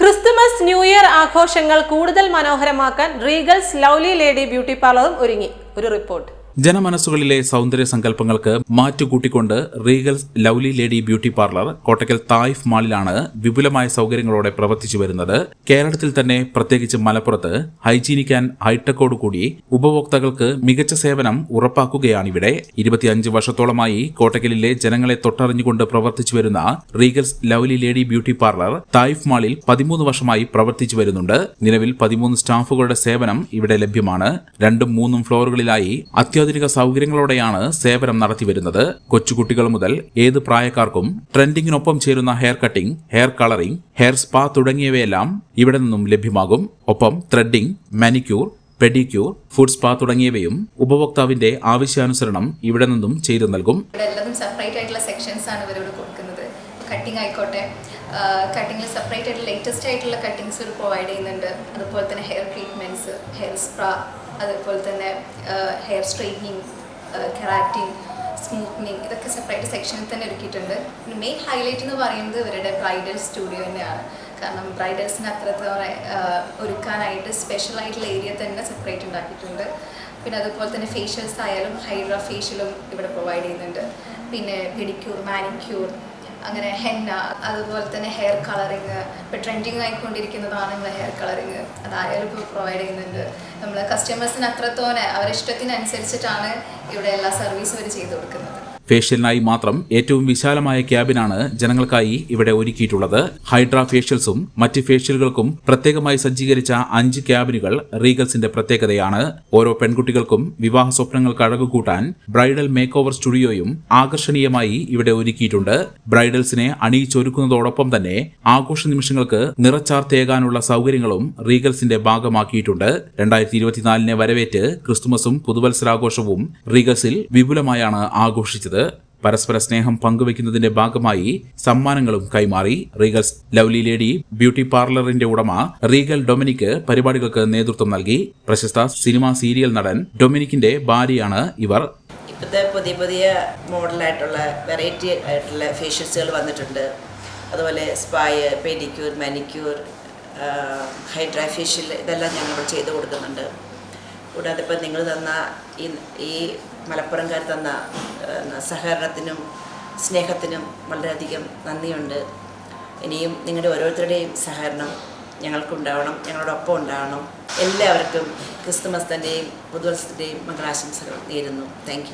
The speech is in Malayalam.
ക്രിസ്തുമസ് ന്യൂ ഇയർ ആഘോഷങ്ങൾ കൂടുതൽ മനോഹരമാക്കാൻ റീഗൽസ് ലവ്ലി ലേഡി ബ്യൂട്ടി പാർലറും ഒരുങ്ങി. ഒരു റിപ്പോർട്ട്. ജനമനസ്സുകളിലെ സൗന്ദര്യ സങ്കല്പങ്ങൾക്ക് മാറ്റുകൂട്ടിക്കൊണ്ട് Regals lovely lady beauty parlour Kottakkal Taif മാളിലാണ് വിപുലമായ സൗകര്യങ്ങളോടെ പ്രവർത്തിച്ചു വരുന്നത്. കേരളത്തിൽ തന്നെ പ്രത്യേകിച്ച് മലപ്പുറത്ത് ഹൈജീനിക് ആൻഡ് ഹൈടെക്കോട് കൂടി ഉപഭോക്താക്കൾക്ക് മികച്ച സേവനം ഉറപ്പാക്കുകയാണിവിടെ. ഇരുപത്തിയഞ്ച് വർഷത്തോളമായി കോട്ടക്കലിലെ ജനങ്ങളെ തൊട്ടറിഞ്ഞുകൊണ്ട് പ്രവർത്തിച്ചു വരുന്ന Regals lovely lady beauty parlour Taif മാളിൽ പതിമൂന്ന് വർഷമായി പ്രവർത്തിച്ചു വരുന്നുണ്ട്. നിലവിൽ പതിമൂന്ന് സ്റ്റാഫുകളുടെ സേവനം ഇവിടെ ലഭ്യമാണ്. രണ്ടും മൂന്നും ഫ്ലോറുകളിലായി അത്യാധുനിക സൗകര്യങ്ങളോടെയാണ് സേവനം നടത്തിവരുന്നത്. കൊച്ചുകുട്ടികൾ മുതൽ ഏത് പ്രായക്കാർക്കും ട്രെൻഡിങ്ങിനൊപ്പം ചേരുന്ന hair cutting hair colouring hair spa തുടങ്ങിയവയെല്ലാം ഇവിടെ നിന്നും ലഭ്യമാകും. ഒപ്പം threading manicure pedicure food spa തുടങ്ങിയവയും ഉപഭോക്താവിന്റെ ആവശ്യാനുസരണം ഇവിടെ നിന്നും ചെയ്തു നൽകും. സെപ്പറേറ്റ് ആയിട്ടുള്ള സെക്ഷൻസ് ആണ് ഇവരോട് കട്ടിംഗ് ആയിക്കോട്ടെ. കട്ടിങ്ങിൽ സെപ്പറേറ്റ് ആയിട്ട് ലേറ്റസ്റ്റ് ആയിട്ടുള്ള കട്ടിങ്സ് ഒരു പ്രൊവൈഡ് ചെയ്യുന്നുണ്ട്. അതുപോലെ തന്നെ ഹെയർ ട്രീറ്റ്മെന്റ്സ് ഹെയർ സ്പ്രാ അതുപോലെ തന്നെ ഹെയർ സ്ട്രെയിറ്റനിങ് കെറാറ്റിൻ സ്മൂത്തനിങ് ഇതൊക്കെ സെപ്പറേറ്റ് സെക്ഷനിൽ തന്നെ ഒരുക്കിയിട്ടുണ്ട്. പിന്നെ മെയിൻ ഹൈലൈറ്റ് എന്ന് പറയുന്നത് ഇവരുടെ ബ്രൈഡൽ സ്റ്റുഡിയോ തന്നെയാണ്. കാരണം ബ്രൈഡൽസിന് അത്രത്തോടെ ഒരുക്കാനായിട്ട് സ്പെഷ്യൽ ആയിട്ടുള്ള ഏരിയ തന്നെ സെപ്പറേറ്റ് ഉണ്ടാക്കിയിട്ടുണ്ട്. പിന്നെ അതുപോലെ തന്നെ ഫേഷ്യൽസ് ആയാലും ഹൈഡ്ര ഫേഷ്യലും ഇവിടെ പ്രൊവൈഡ് ചെയ്യുന്നുണ്ട്. പിന്നെ പെഡിക്യൂർ മാനിക്യൂർ അങ്ങനെ ഹെന്ന അതുപോലെ തന്നെ ഹെയർ കളറിങ് ഇപ്പോൾ ട്രെൻഡിങ് ആയിക്കൊണ്ടിരിക്കുന്നതാണ് നമ്മളെ ഹെയർ കളറിങ് അതായാലും ഇപ്പോൾ പ്രൊവൈഡ് ചെയ്യുന്നുണ്ട്. നമ്മൾ കസ്റ്റമേഴ്സിന് അത്രത്തോനെ അവരിഷ്ടത്തിനനുസരിച്ചിട്ടാണ് ഇവിടെ എല്ലാ സർവീസും അവർ ചെയ്തു കൊടുക്കുന്നത്. ഫേഷ്യലിനായി മാത്രം ഏറ്റവും വിശാലമായ ക്യാബിനാണ് ജനങ്ങൾക്കായി ഇവിടെ ഒരുക്കിയിട്ടുള്ളത്. ഹൈഡ്ര ഫേഷ്യൽസും മറ്റ് ഫേഷ്യലുകൾക്കും പ്രത്യേകമായി സജ്ജീകരിച്ച അഞ്ച് ക്യാബിനുകൾ റീഗൽസിന്റെ പ്രത്യേകതയാണ്. ഓരോ പെൺകുട്ടികൾക്കും വിവാഹ സ്വപ്നങ്ങൾ അഴകുകൂട്ടാൻ ബ്രൈഡൽ മേക്ക് ഓവർ സ്റ്റുഡിയോയും ആകർഷണീയമായി ഇവിടെ ഒരുക്കിയിട്ടുണ്ട്. ബ്രൈഡൽസിനെ അണിയിച്ചൊരുക്കുന്നതോടൊപ്പം തന്നെ ആഘോഷ നിമിഷങ്ങൾക്ക് നിറച്ചാർത്തേകാനുള്ള സൗകര്യങ്ങളും റീഗൽസിന്റെ ഭാഗമാക്കിയിട്ടുണ്ട്. രണ്ടായിരത്തി ഇരുപത്തിനാലിനെ വരവേറ്റ് ക്രിസ്തുമസും പുതുവത്സരാഘോഷവും റീഗൽസിൽ വിപുലമായാണ് ആഘോഷിച്ചത്. പരസ്പര സ്നേഹം പങ്കുവയ്ക്കുന്നതിന്റെ ഭാഗമായി സമ്മാനങ്ങളും കൈമാറി. റീഗൽസ് ലവ്ലി ലേഡി ബ്യൂട്ടി പാർലറിന്റെ ഉടമ റീഗൽ ഡൊമിനിക്ക് പരിപാടികൾക്ക് നേതൃത്വം നൽകി. പ്രശസ്ത സിനിമാ സീരിയൽ നടൻ ഡൊമിനിക്കിന്റെ ഭാര്യയാണ് ഇവർ. ഇപ്പോഴത്തെ പുതിയ പുതിയ മോഡലായിട്ടുള്ള വെറൈറ്റി ആയിട്ടുള്ള ഫേഷ്യൽസുകൾ വന്നിട്ടുണ്ട്. അതുപോലെ spa pedicure manicure hydra facial ഇതെല്ലാം ഞങ്ങൾ ചെയ്തു കൊടുക്കുന്നുണ്ട്. കൂടാതെ ഇപ്പം നിങ്ങൾ തന്ന ഈ ഈ മലപ്പുറംകാർ തന്ന സഹകരണത്തിനും സ്നേഹത്തിനും വളരെയധികം നന്ദിയുണ്ട്. ഇനിയും നിങ്ങളുടെ ഓരോരുത്തരുടെയും സഹകരണം ഞങ്ങൾക്കുണ്ടാവണം ഞങ്ങളോടൊപ്പം ഉണ്ടാവണം. എല്ലാവർക്കും ക്രിസ്തുമസ്തന്റെയും പുതുവത്സരത്തിന്റെയും മംഗളാശംസകൾ നേരുന്നു. താങ്ക്